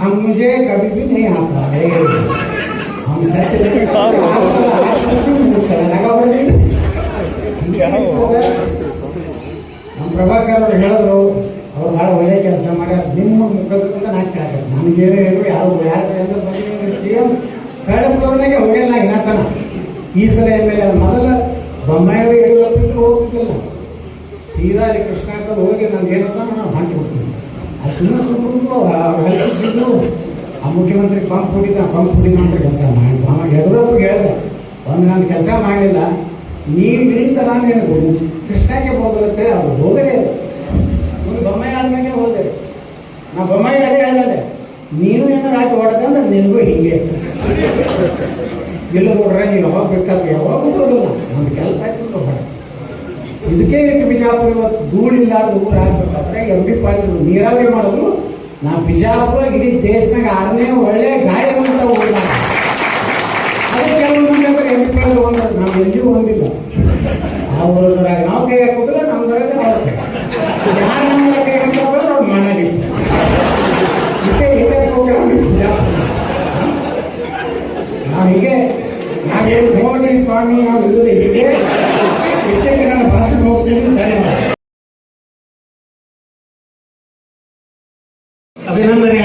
हम मुझे कभी भी नहीं आता है हम सच बोलने का आप सब आज भी मुझसे लगा बोली ನಮ್ಮ ಪ್ರಭಾಕರ್ ಅವ್ರು ಹೇಳಿದ್ರು ಅವ್ರು ಭಾಳ ಒಳ್ಳೆ ಕೆಲಸ ಮಾಡ್ಯಾರ. ನಿಮ್ಮ ಮುಖದಿಂದ ನಾನು ಕೇಳ್ತೇನೆ. ನನಗೇನು ಏನು ಯಾರು ಯಾರು ಅಂದ್ರೆ ಬಂದು ಸಿ ಎಂ ಥರ್ಡ್ ಹೋಗಿಲ್ಲ ಇನ್ನತನ ಈ ಸಲ ಎಂ ಎಲ್ ಎ ಮೊದಲ ಬೊಮ್ಮಾಯಿಯವರು ಯಡಿಯೂರಪ್ಪ ಹೋಗ್ತಿದ್ದಿಲ್ಲ. ಸೀದಾ ಅಲ್ಲಿ ಕೃಷ್ಣಾಕರ್ ಹೋಗಿ ನಂದು ಏನಂತ ನಾನು ಹಾಕಿ ಬಿಡ್ತೀನಿ. ಆ ಸುಮ್ಮನೆ ಸುಮ್ಮನೆ ಹೆಲ್ಪಿಸಿದ್ದು ಆ ಮುಖ್ಯಮಂತ್ರಿ ಪಂಪ್ ಹೊಡಿದ ಪಂಪ್ ಹೊಡಿದ ಅಂತ ಕೆಲಸ ಮಾಡಿ. ಅವಾಗ ಯಡಿಯೂರಪ್ಪಗೆ ಹೇಳಿದೆ ಒಂದು ನಾನು ಕೆಲಸ ಮಾಡಲಿಲ್ಲ. ನೀವು ಇಳಿತ ನಾನು ಹೇಳ್ಬೋದು ಕೃಷ್ಣಕ್ಕೆ ಹೋಗುತ್ತೆ ಅವ್ರು ಹೋಗಲೇ ಇಲ್ಲ. ಬೊಮ್ಮಾಯಿ ಆದ್ಮೇಲೆ ಹೋದೆ. ನಾ ಬೊಮ್ಮಾಯಿ ಅದೇ ಹೇಳಿದೆ ನೀನು ಏನಾರು ಹಾಕಿ ಹೊಡೆದೆ ಅಂದ್ರೆ ನಿನಗೂ ಹಿಂಗೆ. ಇಲ್ಲ ನೋಡ್ರೆ, ನೀನು ಯಾವಾಗ ಬೇಕಾದ್ರೆ ಯಾವಾಗ ಬಿಡೋದಿಲ್ಲ ಒಂದು ಕೆಲಸ ಆಯ್ತು ಹೊಡೆ ಇದಕ್ಕೆ ಇಟ್ಟು ಬಿಜಾಪುರ ಇವತ್ತು ಧೂಳಿಂದ ಊರು ಆಗ್ಬೇಕಾದ್ರೆ ಎಂ ಬಿ ಪಾಟೀಲ್ ನೀರಾವರಿ ಮಾಡಿದ್ರು. ನಾ ಬಿಜಾಪುರ ಇಡೀ ದೇಶನಾಗ ಆರನೇ ಒಳ್ಳೆ ಗಾಯವಂತ ಊರು ನಾವು. ಅದು ಕೆಲವು ಅಂದ್ರೆ ಎಂ ಪಿ ಒಂದು ನಾವು ಎಲ್ಲಿಯೂ ಹೊಂದಿಲ್ಲ ಅವ್ರದ್ರಾಗ ನಾವು ಕೈ ಹಾಕೋದಿಲ್ಲ ನಮ್ದ್ರಾಗ ಅವ್ರ ಕೈ ಯಾರು ನಮ್ಮ ಕೈ ಹಾಕೋದ್ರೆ ಅವ್ರು ಮನೆಗೆ ಇದೇ ಇದೇ ಪ್ರೋಗ್ರಾಮ್ ನಾವು ಹೀಗೆ ಸ್ವಾಮಿ ಧನ್ಯವಾದ ಅಭಿನಂದನೆಗಳನ್ನು